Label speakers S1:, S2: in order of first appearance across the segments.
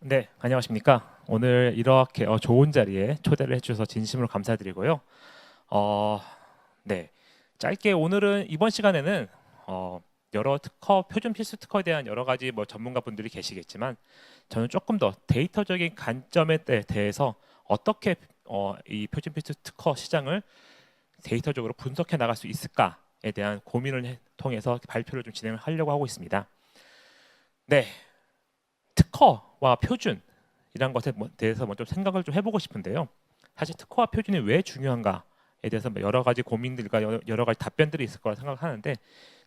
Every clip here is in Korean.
S1: 네, 안녕하십니까. 오늘 이렇게 어, 좋은 자리에 초대를 해주셔서 진심으로 감사드리고요. 어, 네, 짧게 오늘은 이번 시간에는 어, 여러 특허, 표준 필수 특허에 대한 여러 가지 뭐 전문가 분들이 계시겠지만 저는 조금 더 데이터적인 관점에 대- 대해서 어떻게 어, 이 표준 필수 특허 시장을 데이터적으로 분석해 나갈 수 있을까에 대한 고민을 해- 통해서 발표를 좀 진행을 하려고 하고 있습니다. 네, 특허와 표준 이란 것에 뭐- 대해서 먼저 생각을 좀 해보고 싶은데요. 사실 특허와 표준이 왜 중요한가에 대해서 뭐 여러 가지 고민들과 여러 가지 답변들이 있을 거라 생각하는데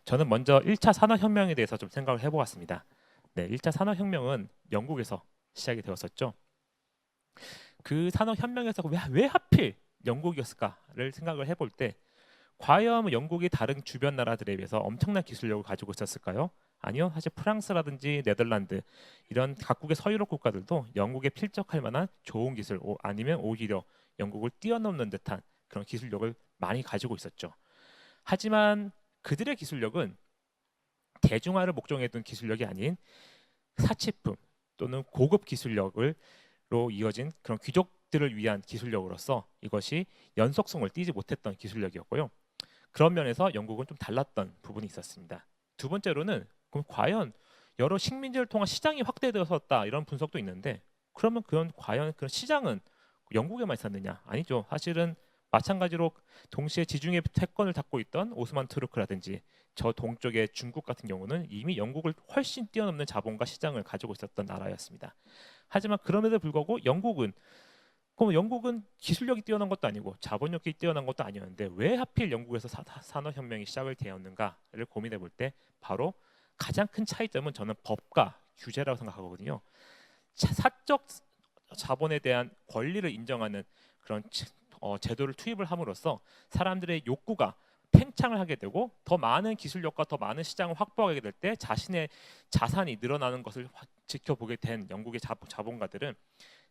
S1: 저는 먼저 1차 산업혁명에 대해서 좀 생각을 해보았습니다. 네, 1차 산업혁명은 영국에서 시작이 되었었죠. 그 산업혁명에서 왜, 왜 하필 영국이었을까를 생각을 해볼 때 과연 영국이 다른 주변 나라들에 비해서 엄청난 기술력을 가지고 있었을까요? 아니요. 사실 프랑스라든지 네덜란드 이런 각국의 서유럽 국가들도 영국에 필적할 만한 좋은 기술 오- 아니면 오히려 영국을 뛰어넘는 듯한 그런 기술력을 많이 가지고 있었죠. 하지만 그들의 기술력은 대중화를 목적에 둔 기술력이 아닌 사치품 또는 고급 기술력으로 이어진 그런 귀족들을 위한 기술력으로서 이것이 연속성을 띠지 못했던 기술력이었고요. 그런 면에서 영국은 좀 달랐던 부분이 있었습니다. 두 번째로는 그럼 과연 여러 식민지를 통한 시장이 확대되었다 이런 분석도 있는데 그러면 그건 과연 그런 시장은 영국에만 있었느냐? 아니죠. 사실은 마찬가지로 동시에 지중해 패권을 잡고 있던 오스만 투르크라든지 저 동쪽의 중국 같은 경우는 이미 영국을 훨씬 뛰어넘는 자본과 시장을 가지고 있었던 나라였습니다. 하지만 그럼에도 불구하고 영국은 그럼 영국은 기술력이 뛰어난 것도 아니고 자본력이 뛰어난 것도 아니었는데 왜 하필 영국에서 사- 산업혁명이 시작을 되었는가를 고민해 볼 때 바로 가장 큰 차이점은 저는 법과 규제라고 생각하거든요. 자- 사적 자본에 대한 권리를 인정하는 그런 치- 어, 제도를 투입을 함으로써 사람들의 욕구가 팽창을 하게 되고 더 많은 기술력과 더 많은 시장을 확보하게 될 때 자신의 자산이 늘어나는 것을 화- 지켜보게 된 영국의 자, 자본가들은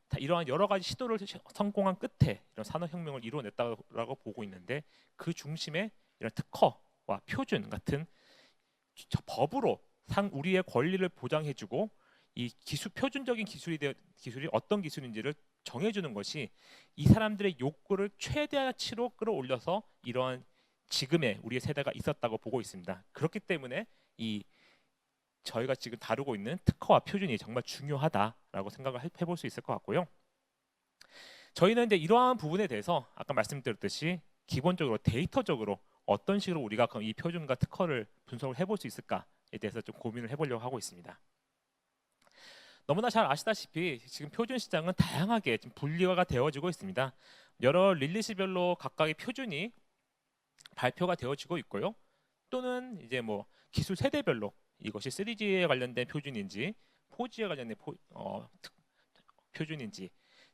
S1: 다 이러한 여러 가지 시도를 시- 성공한 끝에 이런 산업혁명을 이루어냈다고 보고 있는데 그 중심에 이런 특허와 표준 같은 저 법으로 상 우리의 권리를 보장해주고 이 기술 표준적인 기술이 되어, 기술이 어떤 기술인지를 정해주는 것이 이 사람들의 욕구를 최대치로 끌어올려서 이러한 지금의 우리의 세대가 있었다고 보고 있습니다. 그렇기 때문에 이 저희가 지금 다루고 있는 특허와 표준이 정말 중요하다라고 생각을 해- 해볼 수 있을 것 같고요. 저희는 이제 이러한 부분에 대해서 아까 말씀드렸듯이 기본적으로 데이터적으로 어떤 식으로 우리가 그럼 이 표준과 특허를 분석을 해볼 수 있을까에 대해서 좀 고민을 해보려고 하고 있습니다. 너무나 잘 아시다시피 지금 표준 시장은 다양하게 지금 분리화가 되어지고 있습니다. 여러 릴리시별로 각각의 표준이 발표가 되어지고 있고요. 또는 이제 뭐 기술 세대별로 이것이 3G에 관련된 표준인지 4G에 관련된 포, 어, 특- 표준인지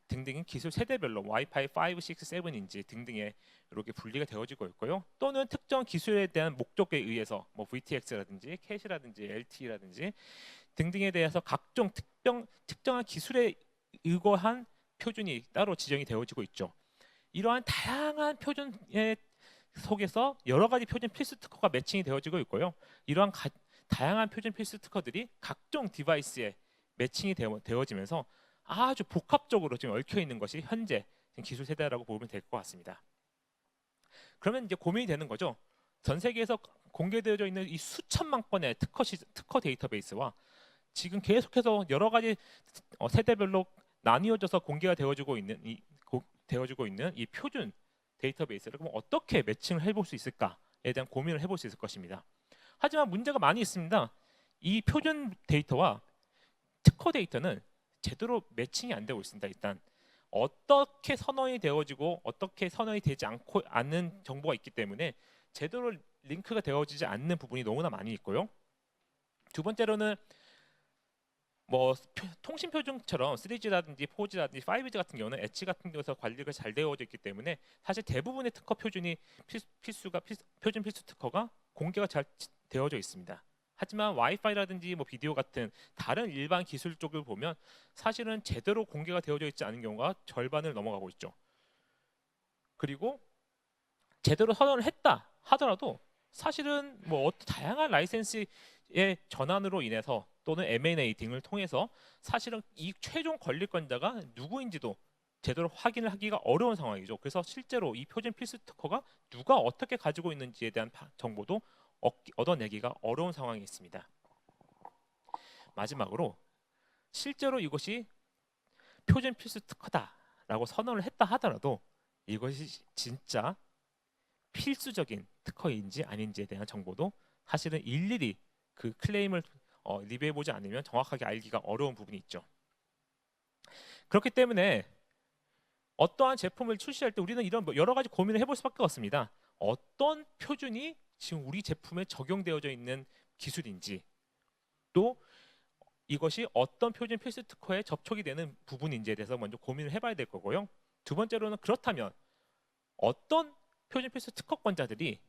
S1: 등등의 기술 세대별로 와이파이 5, 6, 7인지 등등의 이렇게 분리가 되어지고 있고요. 또는 특정 기술에 대한 목적에 의해서 뭐 VTX라든지 캣이라든지 LTE라든지 등등에 대해서 각종 특정 특정한 기술에 의거한 표준이 따로 지정이 되어지고 있죠. 이러한 다양한 표준의 속에서 여러 가지 표준 필수 특허가 매칭이 되어지고 있고요. 이러한 가, 다양한 표준 필수 특허들이 각종 디바이스에 매칭이 되어, 되어지면서 아주 복합적으로 지금 얽혀 있는 것이 현재 기술 세대라고 보면 될 것 같습니다. 그러면 이제 고민이 되는 거죠. 전 세계에서 공개되어져 있는 이 수천만 건의 특허 시, 특허 데이터베이스와 지금 계속해서 여러 가지 어, 세대별로 나뉘어져서 공개가 되어지고 있는 이 고- 되어지고 있는 이 표준 데이터베이스를 그럼 어떻게 매칭을 해볼 수 있을까에 대한 고민을 해볼 수 있을 것입니다. 하지만 문제가 많이 있습니다. 이 표준 데이터와 특허 데이터는 제대로 매칭이 안 되고 있습니다. 일단 어떻게 선언이 되어지고 어떻게 선언이 되지 않고 않는 정보가 있기 때문에 제대로 링크가 되어지지 않는 부분이 너무나 많이 있고요. 두 번째로는 뭐 표- 통신 표준처럼 3G라든지 4G라든지 5G 같은 경우는 엣지 같은 경우서 관리가 잘 되어져 있기 때문에 사실 대부분의 특허 표준이 필수, 필수가 필수, 표준 필수 특허가 공개가 잘 지- 되어져 있습니다. 하지만 와이파이라든지 뭐 비디오 같은 다른 일반 기술 쪽을 보면 사실은 제대로 공개가 되어져 있지 않은 경우가 절반을 넘어가고 있죠. 그리고 제대로 선언을 했다 하더라도 사실은 뭐 다양한 라이센스 전환으로 인해서 또는 M&A 등을 통해서 사실은 이 최종 권리권자가 누구인지도 제대로 확인을 하기가 어려운 상황이죠. 그래서 실제로 이 표준 필수 특허가 누가 어떻게 가지고 있는지에 대한 파- 정보도 얻어내기가 어려운 상황이 있습니다. 마지막으로 실제로 이것이 표준 필수 특허다라고 선언을 했다 하더라도 이것이 진짜 필수적인 특허인지 아닌지에 대한 정보도 사실은 일일이 그 클레임을 어, 리뷰해 보지 않으면 정확하게 알기가 어려운 부분이 있죠. 그렇기 때문에 어떠한 제품을 출시할 때 우리는 이런 뭐 여러 가지 고민을 해볼 수밖에 없습니다. 어떤 표준이 지금 우리 제품에 적용되어져 있는 기술인지 또 이것이 어떤 표준 필수 특허에 접촉이 되는 부분인지에 대해서 먼저 고민을 해봐야 될 거고요. 두 번째로는 그렇다면 어떤 표준 필수 특허권자들이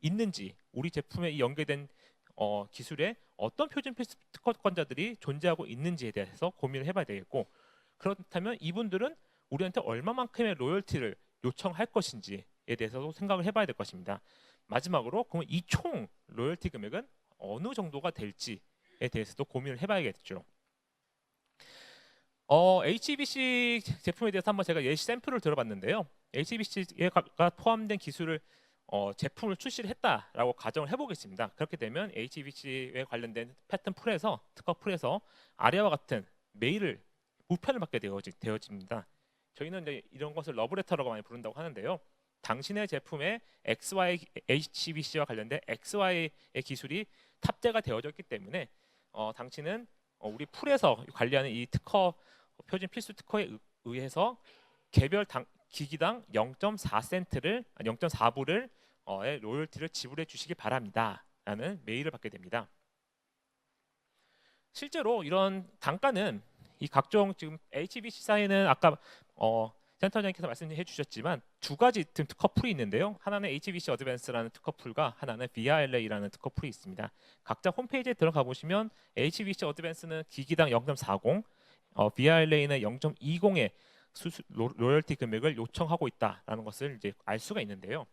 S1: 있는지 우리 제품에 이 연계된 어, 기술에 어떤 표준 필수 특허권자들이 존재하고 있는지에 대해서 고민을 해봐야 되겠고 그렇다면 이분들은 우리한테 얼마만큼의 로열티를 요청할 것인지에 대해서도 생각을 해봐야 될 것입니다. 마지막으로 그럼 이 총 로열티 금액은 어느 정도가 될지에 대해서도 고민을 해봐야겠죠. 어, HBC 제품에 대해서 한번 제가 예시 샘플을 들어봤는데요. HBC가 포함된 기술을 어, 제품을 출시를 했다라고 가정을 해보겠습니다. 그렇게 되면 HBC에 관련된 패턴 풀에서 특허 풀에서 아래와 같은 메일을 우편을 받게 되어지, 되어집니다. 저희는 이제 이런 것을 러브레터라고 많이 부른다고 하는데요. 당신의 제품에 XY HBC와 관련된 XY의 기술이 탑재가 되어졌기 때문에 어, 당신은 어, 우리 풀에서 관리하는 이 특허 표준 필수 특허에 의- 의해서 개별 당, 기기당 0.4센트를 0.4불을 어, 의 로열티를 지불해 주시기 바랍니다라는 메일을 받게 됩니다. 실제로 이런 단가는 이 각종 지금 HBC 사이는 아까 어, 센터장님께서 말씀해 주셨지만 두 가지 지금 특허 풀이 있는데요. 하나는 HBC 어드밴스라는 특허 풀과 하나는 VRLA라는 특허 풀이 있습니다. 각자 홈페이지에 들어가 보시면 HBC 어드밴스는 기기당 0.40, 어, VRLA는 0.20의 수수, 로, 로열티 금액을 요청하고 있다라는 것을 이제 알 수가 있는데요.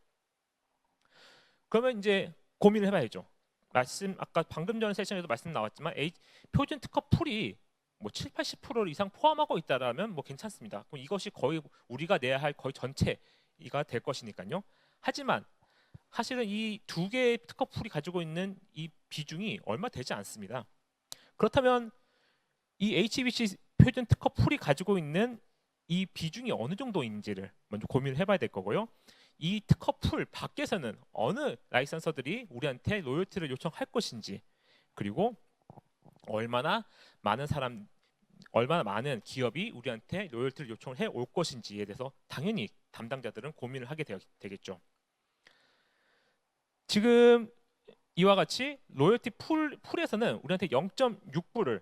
S1: 그러면 이제 고민을 해봐야죠. 말씀 아까 방금 전 세션에도 말씀 나왔지만 H, 표준 특허 풀이 뭐 7, 80% 이상 포함하고 있다라면 뭐 괜찮습니다. 그럼 이것이 거의 우리가 내야 할 거의 전체가 될 것이니까요. 하지만 사실은 이 두 개의 특허 풀이 가지고 있는 이 비중이 얼마 되지 않습니다. 그렇다면 이 HBC 표준 특허 풀이 가지고 있는 이 비중이 어느 정도인지를 먼저 고민을 해봐야 될 거고요. 이 특허 풀 밖에서는 어느 라이선서들이 우리한테 로열티를 요청할 것인지 그리고 얼마나 많은 사람 얼마나 많은 기업이 우리한테 로열티를 요청을 해 올 것인지에 대해서 당연히 담당자들은 고민을 하게 되, 되겠죠. 지금 이와 같이 로열티 풀 풀에서는 우리한테 0.6불을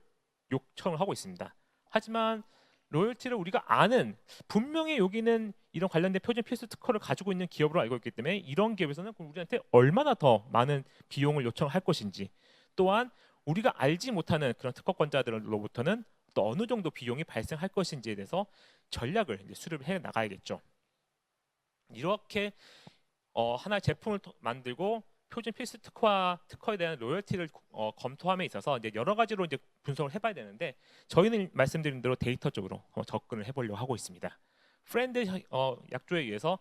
S1: 요청을 하고 있습니다. 하지만 로열티를 우리가 아는 분명히 여기는 이런 관련된 표준 필수 특허를 가지고 있는 기업으로 알고 있기 때문에 이런 기업에서는 우리한테 얼마나 더 많은 비용을 요청할 것인지 또한 우리가 알지 못하는 그런 특허권자들로부터는 또 어느 정도 비용이 발생할 것인지에 대해서 전략을 이제 수립을 해 나가야겠죠. 이렇게 어, 하나의 제품을 토- 만들고 표준 필수 특허와 특허에 대한 로열티를 어, 검토함에 있어서 이제 여러 가지로 이제 분석을 해봐야 되는데 저희는 말씀드린 대로 데이터 쪽으로 어, 접근을 해보려고 하고 있습니다. 프렌드 어, 약조에 의해서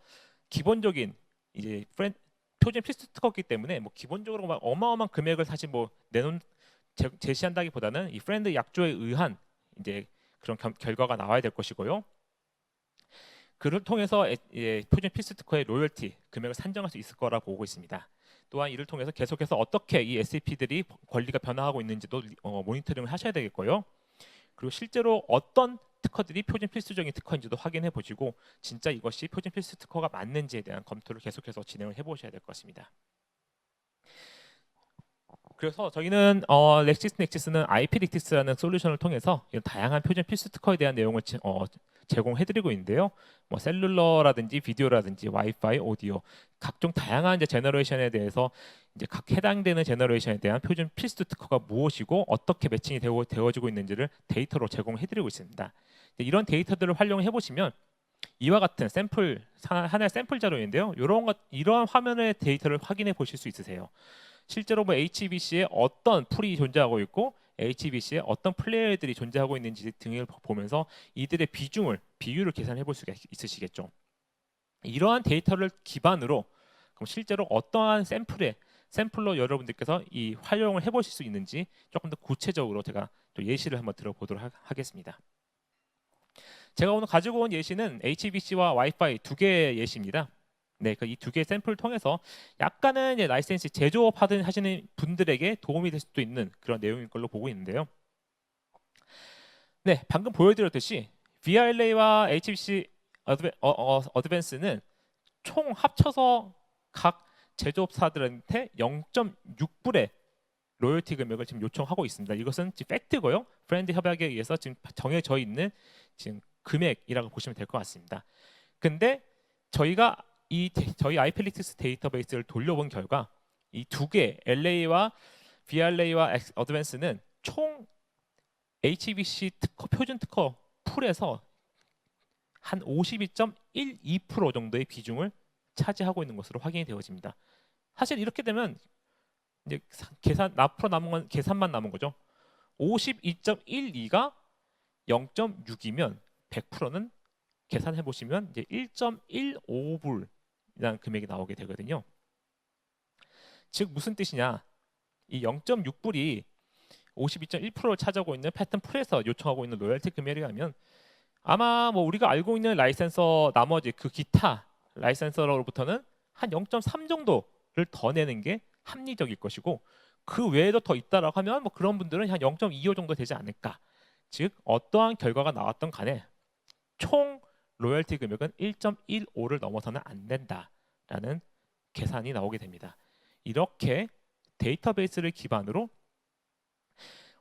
S1: 기본적인 이제 프렌, 표준 필수 특허기 때문에 뭐 기본적으로 막 어마어마한 금액을 사실 뭐 내놓은 제, 제시한다기보다는 이 프렌드 약조에 의한 이제 그런 겸- 결과가 나와야 될 것이고요. 그를 통해서 에- 예, 표준 특허의 로열티 금액을 산정할 수 있을 거라고 보고 있습니다. 또한 이를 통해서 계속해서 어떻게 이 SAP들이 권리가 변화하고 있는지도 어, 모니터링을 하셔야 되겠고요. 그리고 실제로 어떤 특허들이 표준 필수적인 특허인지도 확인해 보시고 진짜 이것이 표준 필수 특허가 맞는지에 대한 검토를 계속해서 진행을 해 보셔야 될 것입니다. 그래서 저희는 어, 렉시스 넥시스는 IP 릭티스라는 솔루션을 통해서 이런 다양한 표준 필수 특허에 대한 내용을 지- 어, 제공해드리고 있는데요. 뭐 셀룰러라든지 비디오라든지 와이파이, 오디오 각종 다양한 이제 제너레이션에 대해서 이제 각 해당되는 제너레이션에 대한 표준 필수 특허가 무엇이고 어떻게 매칭이 되어, 되어지고 있는지를 데이터로 제공해드리고 있습니다. 이런 데이터들을 활용해 보시면 이와 같은 샘플 하나- 하나의 샘플 자료인데요. 이런 것 이러한 화면의 데이터를 확인해 보실 수 있으세요. 실제로 뭐 HBC에 어떤 풀이 존재하고 있고 HBC에 어떤 플레이어들이 존재하고 있는지 등을 보면서 이들의 비중을 비율을 계산해 볼 수가 있- 있으시겠죠. 이러한 데이터를 기반으로 그럼 실제로 어떠한 샘플에 샘플로 여러분들께서 이 활용을 해 보실 수 있는지 조금 더 구체적으로 제가 또 예시를 한번 들어보도록 하, 하겠습니다. 제가 오늘 가지고 온 예시는 HBC와 와이파이 두 개의 예시입니다. 네, 그 이 두 개의 샘플을 통해서 약간은 이제 라이센스 제조업 하든 하시는 분들에게 도움이 될 수도 있는 그런 내용인 걸로 보고 있는데요. 네, 방금 보여드렸듯이 VRLA와 어드밴, 어, 어, 어드밴스는 총 합쳐서 각 제조업사들한테 0.6불의 로열티 금액을 지금 요청하고 있습니다. 이것은 지금 팩트고요. 브랜드 협약에 의해서 지금 정해져 있는 지금 금액이라고 보시면 될 것 같습니다. 근데 저희가 이 데- 저희 아이펠리틱스 데이터베이스를 돌려본 결과 이 두 개 LA와 VRLA와 어드밴스는 총 HBC 특허 표준 특허 풀에서 한 52.12% 정도의 비중을 차지하고 있는 것으로 확인이 되어집니다. 사실 이렇게 되면 이제 사- 계산 앞으로 남은 건 계산만 남은 거죠. 52.12가 0.6이면 100%는 계산해 보시면 이제 1.15불 이라는 금액이 나오게 되거든요. 즉 무슨 뜻이냐? 이 0.6불이 52.1%를 차지하고 있는 패턴 풀에서 요청하고 있는 로열티 금액이라면 아마 뭐 우리가 알고 있는 라이센서 나머지 그 기타 라이센서로부터는 한 0.3 정도를 더 내는 게 합리적일 것이고 그 외에도 더 있다라고 하면 뭐 그런 분들은 한 0.25 정도 되지 않을까. 즉 어떠한 결과가 나왔던 간에 총 로열티 금액은 1.15를 넘어서는 안 된다라는 계산이 나오게 됩니다. 이렇게 데이터베이스를 기반으로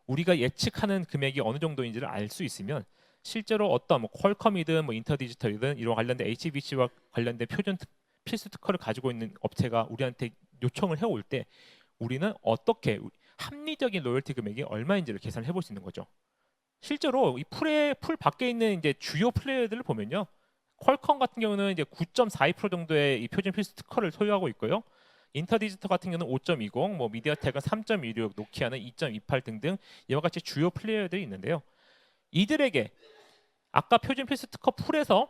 S1: 우리가 예측하는 금액이 어느 정도인지를 알 수 있으면 실제로 어떤 뭐 퀄컴이든 뭐 인터디지털이든 이런 관련된 HBC와 관련된 표준 특- 필수 특허를 가지고 있는 업체가 우리한테 요청을 해올 때 우리는 어떻게 합리적인 로열티 금액이 얼마인지를 계산해 볼 수 있는 거죠. 실제로 이 풀에 풀 밖에 있는 이제 주요 플레이어들을 보면요. 퀄컴 같은 경우는 이제 9.42% 정도의 이 표준 필수 특허를 소유하고 있고요. 인터디지털 같은 경우는 5.20, 뭐 미디어텍은 3.16, 노키아는 2.28 등등 이와 같이 주요 플레이어들이 있는데요. 이들에게 아까 표준 필수 특허 풀에서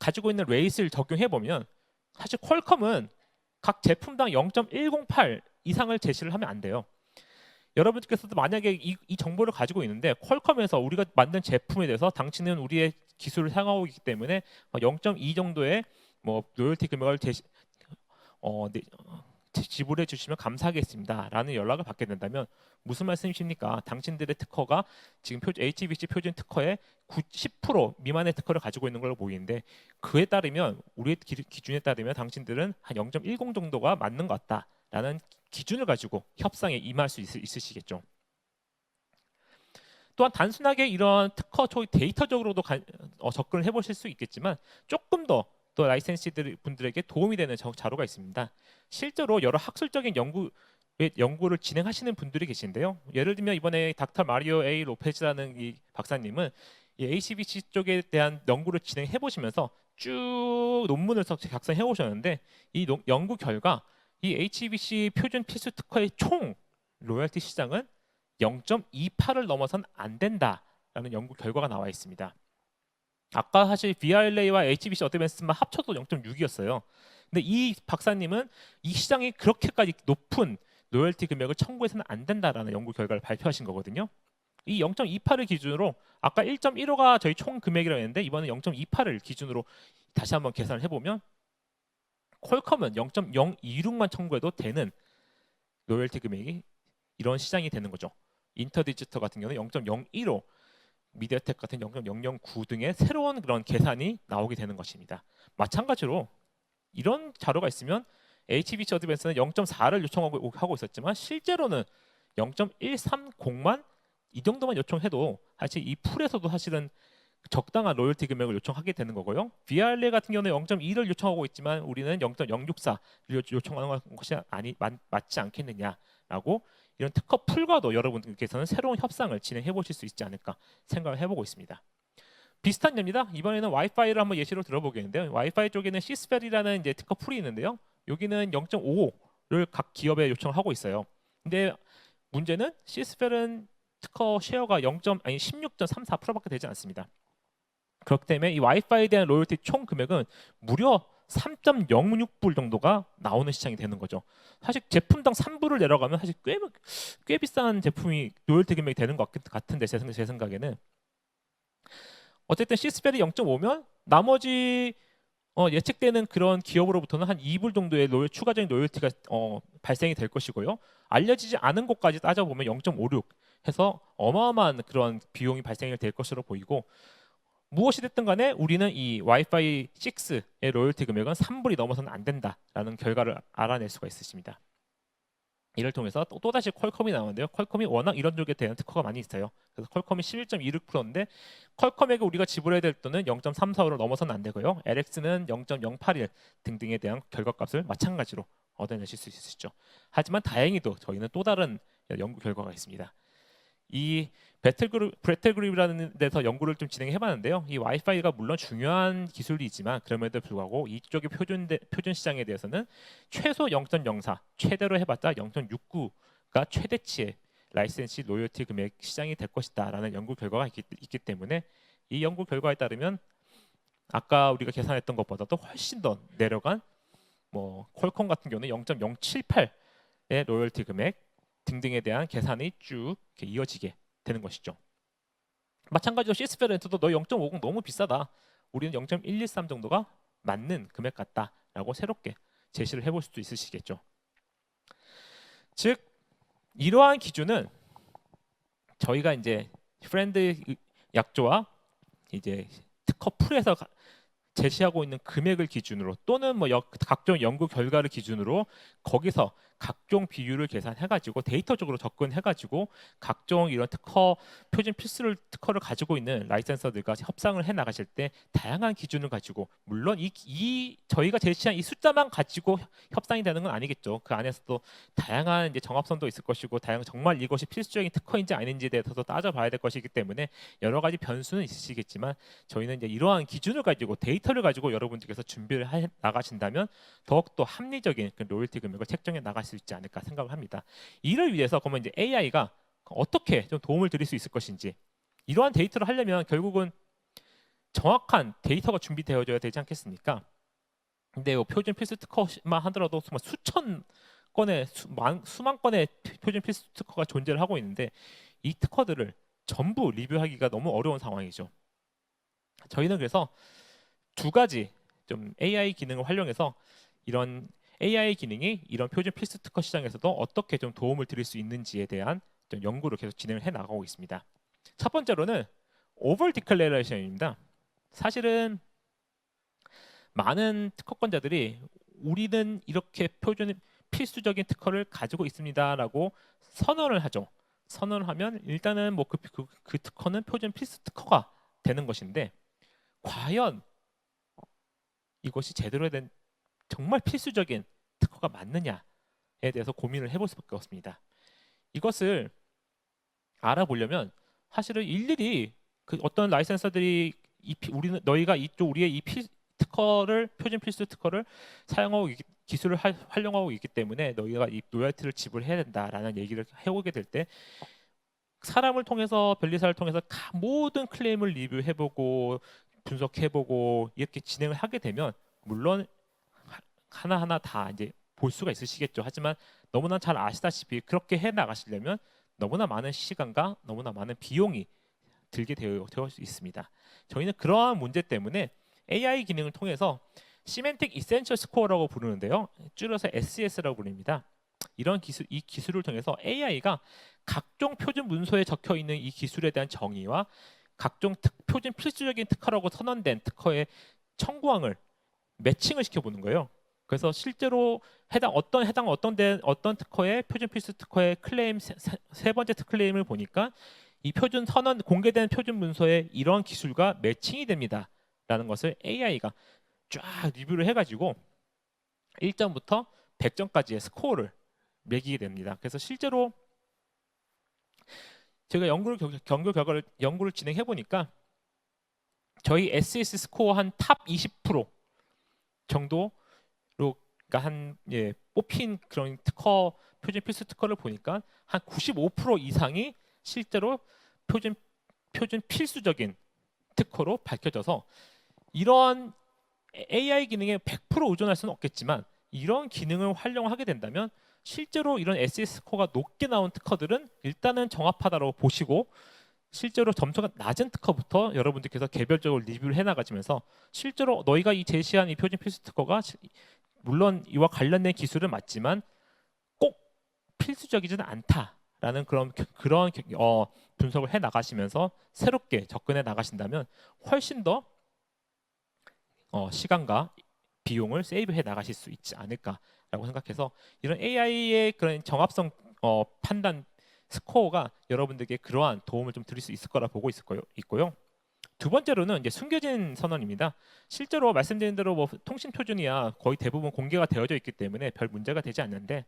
S1: 가지고 있는 레이스를 적용해 보면 사실 퀄컴은 각 제품당 0.108 이상을 제시를 하면 안 돼요. 여러분께서도 만약에 이, 이 정보를 가지고 있는데 퀄컴에서 우리가 만든 제품에 대해서 당신은 우리의 기술을 사용하고 있기 때문에 0.2 정도의 뭐 로열티 금액을 제시, 어, 네, 어, 지- 지불해 주시면 감사하겠습니다라는 연락을 받게 된다면 무슨 말씀이십니까? 당신들의 특허가 지금 표, HBC 표준 특허의 9, 10% 미만의 특허를 가지고 있는 걸로 보이는데 그에 따르면 우리의 기, 기준에 따르면 당신들은 한 0.10 정도가 맞는 것 같다 라는 기준을 가지고 협상에 임할 수 있, 있으시겠죠. 또한 단순하게 이런 특허 초 데이터적으로도 가- 어, 접근을 해보실 수 있겠지만 조금 더 또 라이센시들 분들에게 도움이 되는 저- 자료가 있습니다. 실제로 여러 학술적인 연구 연구를 진행하시는 분들이 계신데요. 예를 들면 이번에 닥터 마리오 A 로페즈라는 이 박사님은 이 ACBC 쪽에 대한 연구를 진행해 보시면서 쭉 논문을 써- 작성해 오셨는데 이 노- 연구 결과 이 HBC 표준 필수 특허의 총 로열티 시장은 0.28을 넘어선 안 된다라는 연구 결과가 나와 있습니다. 아까 사실 VRLA와 HBC 어드밴스만 합쳐도 0.6이었어요. 근데 이 박사님은 이 시장이 그렇게까지 높은 로열티 금액을 청구해서는 안 된다라는 연구 결과를 발표하신 거거든요. 이 0.28을 기준으로 아까 1.15가 저희 총 금액이라고 했는데 이번에 0.28을 기준으로 다시 한번 계산을 해보면 퀄컴은 0.026만 청구해도 되는 로열티 금액이 이런 시장이 되는 거죠. 인터디지털 같은 경우는 0.01로 미디어텍 같은 0.009 등의 새로운 그런 계산이 나오게 되는 것입니다. 마찬가지로 이런 자료가 있으면 HBC 어드밴스는 0.4를 요청하고 하고 있었지만 실제로는 0.130만 이 정도만 요청해도 사실 이 풀에서도 사실은 적당한 로열티 금액을 요청하게 되는 거고요. VRLA 같은 경우는 0.2를 요청하고 있지만 우리는 0.064를 요청하는 것이 아니 맞, 맞지 않겠느냐라고 이런 특허 풀과도 여러분께서는 새로운 협상을 진행해 보실 수 있지 않을까 생각을 해보고 있습니다. 비슷한 예입니다. 이번에는 와이파이를 한번 예시로 들어보겠는데요. 와이파이 쪽에는 시스펠이라는 이제 특허 풀이 있는데요. 여기는 0.5각 기업에 요청을 하고 있어요. 근데 문제는 시스펠은 특허 쉐어가 0. 아니 16.34%밖에 되지 않습니다. 그렇기 때문에 이 와이파이에 대한 로열티 총 금액은 무려 3.06불 정도가 나오는 시장이 되는 거죠. 사실 제품당 3불을 내려가면 사실 꽤, 꽤 비싼 제품이 로열티 금액이 되는 것 같- 같은데 제, 생- 제 생각에는 어쨌든 시스펠이 0.5면 나머지 어, 예측되는 그런 기업으로부터는 한 2불 정도의 로열, 추가적인 로열티가 어, 발생이 될 것이고요. 알려지지 않은 곳까지 따져보면 0.56 해서 어마어마한 그런 비용이 발생이 될 것으로 보이고 무엇이 됐든 간에 우리는 이 와이파이 6의 로열티 금액은 3불이 넘어서는 안 된다라는 결과를 알아낼 수가 있으십니다. 이를 통해서 또, 또다시 퀄컴이 나오는데요. 퀄컴이 워낙 이런 쪽에 대한 특허가 많이 있어요. 그래서 퀄컴이 11.26%인데 퀄컴에게 우리가 지불해야 될 돈은 0.34로 넘어서는 안 되고요. LX는 0.081 등등에 대한 결과값을 마찬가지로 얻어내실 수 있으시죠. 하지만 다행히도 저희는 또 다른 연구 결과가 있습니다. 이 배틀그룹, 배틀그룹이라는 데서 연구를 좀 진행해봤는데요. 이 와이파이가 물론 중요한 기술이지만 그럼에도 불구하고 이쪽의 표준 표준 시장에 대해서는 최소 0.04, 최대로 해봤자 0.69가 최대치의 라이센시 로열티 금액 시장이 될 것이다라는 연구 결과가 있기, 있기 때문에 이 연구 결과에 따르면 아까 우리가 계산했던 것보다도 훨씬 더 내려간 뭐 퀄컴 같은 경우는 0.078의 로열티 금액 등등에 대한 계산이 쭉 이어지게 되는 것이죠. 마찬가지로 시스페 렌트도 너 0.50 너무 비싸다. 우리는 0.113 정도가 맞는 금액 같다라고 새롭게 제시를 해볼 수도 있으시겠죠. 즉 이러한 기준은 저희가 이제 프렌드 약조와 이제 특허 풀에서 가- 제시하고 있는 금액을 기준으로 또는 뭐 여- 각종 연구 결과를 기준으로 거기서 각종 비율을 계산해가지고 데이터적으로 접근해가지고 각종 이런 특허 표준 필수를 특허를 가지고 있는 라이센서들과 협상을 해 나가실 때 다양한 기준을 가지고 물론 이, 이 저희가 제시한 이 숫자만 가지고 협상이 되는 건 아니겠죠. 그 안에서도 다양한 이제 정합선도 있을 것이고 다양한 정말 이것이 필수적인 특허인지 아닌지에 대해서도 따져봐야 될 것이기 때문에 여러 가지 변수는 있으시겠지만 저희는 이제 이러한 기준을 가지고 데이터를 가지고 여러분들께서 준비를 해 나가신다면 더욱 더 합리적인 그 로열티 금액을 책정해 나갈 수 있지 않을까 생각을 합니다. 이를 위해서 그러면 이제 AI가 어떻게 좀 도움을 드릴 수 있을 것인지 이러한 데이터를 하려면 결국은 정확한 데이터가 준비되어져야 되지 않겠습니까? 근데 요 표준 필수 특허만 하더라도 정말 수천 건의 수만, 수만 건의 표준 필수 특허가 존재를 하고 있는데 이 특허들을 전부 리뷰하기가 너무 어려운 상황이죠. 저희는 그래서 두 가지 좀 AI 기능을 활용해서 이런 AI 기능이 이런 표준 필수 특허 시장에서도 어떻게 좀 도움을 드릴 수 있는지에 대한 좀 연구를 계속 진행을 해 나가고 있습니다. 첫 번째로는 오버 디클레레이션입니다. 사실은 많은 특허권자들이 우리는 이렇게 표준 필수적인 특허를 가지고 있습니다라고 선언을 하죠. 선언을 하면 일단은 뭐그 그, 그 특허는 표준 필수 특허가 되는 것인데 과연 이것이 제대로 된 정말 필수적인 특허가 맞느냐에 대해서 고민을 해볼 수밖에 없습니다. 이것을 알아보려면 사실은 일일이 그 어떤 라이센서들이 우리는 너희가 이쪽 우리의 이 피, 특허를 표준 필수 특허를 사용하고 있기- 기술을 할- 활용하고 있기 때문에 너희가 이 로열티를 지불해야 된다라는 얘기를 해오게 될 때 사람을 통해서 변리사를 통해서 가- 모든 클레임을 리뷰해보고 분석해보고 이렇게 진행을 하게 되면 물론 하- 하나하나 다 이제 볼 수가 있으시겠죠. 하지만 너무나 잘 아시다시피 그렇게 해 나가시려면 너무나 많은 시간과 너무나 많은 비용이 들게 되어, 되어 있습니다. 저희는 그러한 문제 때문에 AI 기능을 통해서 시멘틱 이센셜 스코어라고 부르는데요. 줄여서 SES라고 부릅니다. 이런 기술 이 기술을 통해서 AI가 각종 표준 문서에 적혀 있는 이 기술에 대한 정의와 각종 특, 표준 필수적인 특허라고 선언된 특허의 청구항을 매칭을 시켜보는 거예요. 그래서 실제로 해당 어떤 해당 어떤 데 어떤 특허의 표준 필수 특허의 클레임 세, 세- 세 번째 특 클레임을 보니까 이 표준 선언 공개된 표준 문서에 이런 기술과 매칭이 됩니다라는 것을 AI가 쫙 리뷰를 해가지고 1점부터 100점까지의 스코어를 매기게 됩니다. 그래서 실제로 제가 연구를 겨- 연구 결과를 연구를 진행해 보니까 저희 SES 스코어 한 탑 20% 정도로 그러니까 한 예, 뽑힌 그런 특허 표준 필수 특허를 보니까 한 95% 이상이 실제로 표준 표준 필수적인 특허로 밝혀져서 이런 AI 기능에 100% 의존할 수는 없겠지만 이런 기능을 활용하게 된다면 실제로 이런 SS 스코어가 높게 나온 특허들은 일단은 정합하다고 보시고 실제로 점수가 낮은 특허부터 여러분들께서 개별적으로 리뷰를 해나가시면서 실제로 너희가 이 제시한 이 표준 필수 특허가 시- 물론 이와 관련된 기술은 맞지만 꼭 필수적이지는 않다라는 그런 겨- 그런 겨- 어, 분석을 해 나가시면서 새롭게 접근해 나가신다면 훨씬 더 어, 시간과 비용을 세이브해 나가실 수 있지 않을까라고 생각해서 이런 AI의 그런 정합성 어, 판단 스코어가 여러분들께 그러한 도움을 좀 드릴 수 있을 거라 보고 있을 거요, 있고요. 두 번째로는 이제 숨겨진 선언입니다. 실제로 말씀드린 대로 뭐 통신 표준이야 거의 대부분 공개가 되어져 있기 때문에 별 문제가 되지 않는데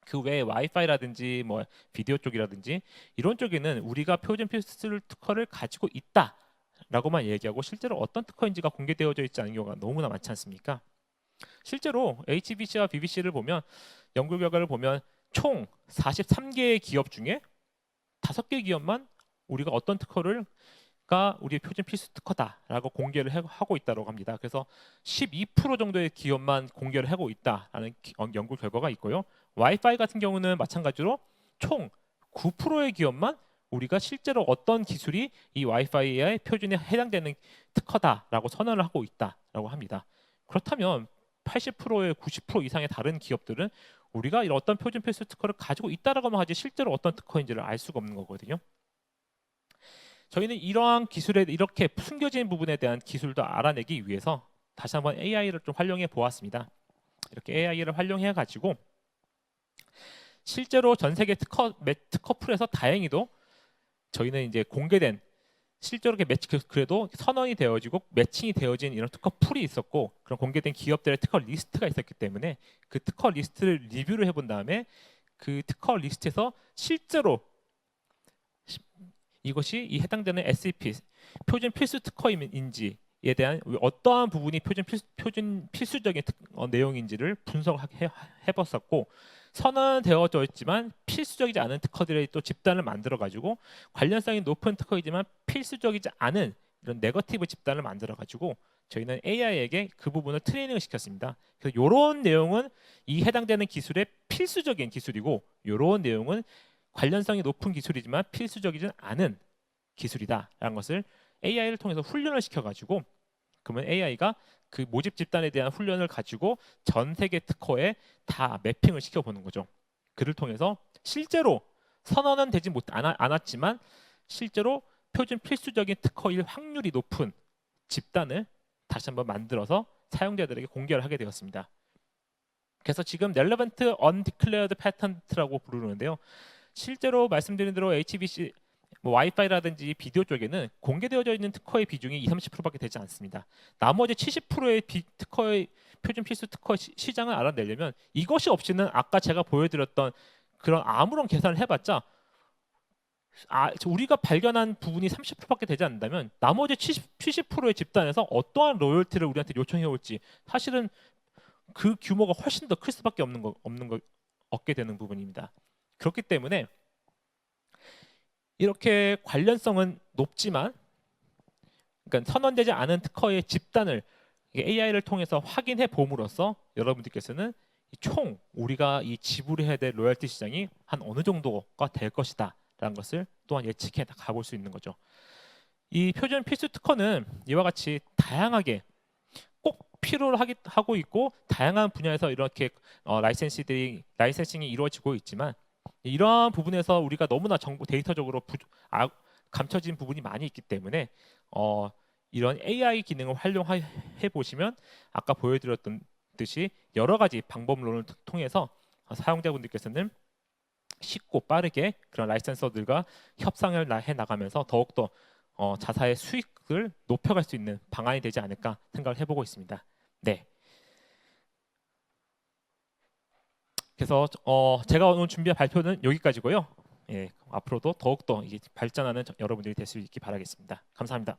S1: 그 외에 와이파이라든지 뭐 비디오 쪽이라든지 이런 쪽에는 우리가 표준 필수 특허를 가지고 있다라고만 얘기하고 실제로 어떤 특허인지가 공개되어져 있지 않은 경우가 너무나 많지 않습니까? 실제로 HBC와 BBC를 보면 연구 결과를 보면 총 43개의 기업 중에 5개 기업만 우리가 어떤 특허를 가 우리의 표준 필수 특허다라고 공개를 해- 하고 있다고 합니다. 그래서 12% 정도의 기업만 공개를 하고 있다라는 기- 어, 연구 결과가 있고요. 와이파이 같은 경우는 마찬가지로 총 9%의 기업만 우리가 실제로 어떤 기술이 이 와이파이의 표준에 해당되는 특허다라고 선언을 하고 있다라고 합니다. 그렇다면 80%의 90% 이상의 다른 기업들은 우리가 이런 어떤 표준 필수 특허를 가지고 있다라고만 하지 실제로 어떤 특허인지를 알 수가 없는 거거든요. 저희는 이러한 기술에 이렇게 숨겨진 부분에 대한 기술도 알아내기 위해서 다시 한번 AI를 좀 활용해 보았습니다. 이렇게 AI를 활용해 가지고 실제로 전 세계 특허 매- 특허 풀에서 다행히도 저희는 이제 공개된 실제로 이렇게 매치 그- 그래도 선언이 되어지고 매칭이 되어진 이런 특허 풀이 있었고 그런 공개된 기업들의 특허 리스트가 있었기 때문에 그 특허 리스트를 리뷰를 해본 다음에 그 특허 리스트에서 실제로 시- 이것이 이 해당되는 SEP 표준 필수 특허인지 에 대한 어떠한 부분이 표준 필수, 표준 필수적인 특, 어, 내용인지를 분석해 해봤었고 선언되어져 있지만 필수적이지 않은 특허들의 또 집단을 만들어 가지고 관련성이 높은 특허이지만 필수적이지 않은 이런 네거티브 집단을 만들어 가지고 저희는 AI에게 그 부분을 트레이닝을 시켰습니다. 그래서 이런 내용은 이 해당되는 기술의 필수적인 기술이고 이런 내용은 관련성이 높은 기술이지만 필수적이지 않은 기술이다라는 것을 AI를 통해서 훈련을 시켜가지고 그러면 AI가 그 모집 집단에 대한 훈련을 가지고 전 세계 특허에 다 매핑을 시켜보는 거죠. 그를 통해서 실제로 선언은 되지 못 않았지만 실제로 표준 필수적인 특허일 확률이 높은 집단을 다시 한번 만들어서 사용자들에게 공개를 하게 되었습니다. 그래서 지금 relevant undeclared patent라고 부르는데요. 실제로 말씀드린 대로 HBC 뭐 와이파이라든지 비디오 쪽에는 공개되어져 있는 특허의 비중이 2, 30%밖에 되지 않습니다. 나머지 70%의 비, 특허의 표준 필수 특허 시, 시장을 알아내려면 이것이 없이는 아까 제가 보여드렸던 그런 아무런 계산을 해봤자 아, 저 우리가 발견한 부분이 30%밖에 되지 않는다면 나머지 70, 70%의 집단에서 어떠한 로열티를 우리한테 요청해 올지 사실은 그 규모가 훨씬 더 클 수밖에 없는 거 없는 거 얻게 되는 부분입니다. 그렇기 때문에 이렇게 관련성은 높지만 그러니까 선언되지 않은 특허의 집단을 AI를 통해서 확인해 봄으로써 여러분들께서는 이총 우리가 이 지불해야 될 로열티 시장이 한 어느 정도가 될 것이다라는 것을 또한 예측해 가볼 수 있는 거죠. 이 표준 필수 특허는 이와 같이 다양하게 꼭 필요로 하고 있고 다양한 분야에서 이렇게 어, 라이센싱이 이루어지고 있지만 이러한 부분에서 우리가 너무나 정보 데이터적으로 부, 아, 감춰진 부분이 많이 있기 때문에 어, 이런 AI 기능을 활용해 보시면 아까 보여드렸던 듯이 여러 가지 방법론을 통해서 사용자분들께서는 쉽고 빠르게 그런 라이센서들과 협상을 나- 해 나가면서 더욱더 어, 자사의 수익을 높여갈 수 있는 방안이 되지 않을까 생각을 해보고 있습니다. 네. 그래서 어, 제가 오늘 준비한 발표는 여기까지고요. 예, 앞으로도 더욱더 발전하는 저- 여러분들이 될 수 있기 바라겠습니다. 감사합니다.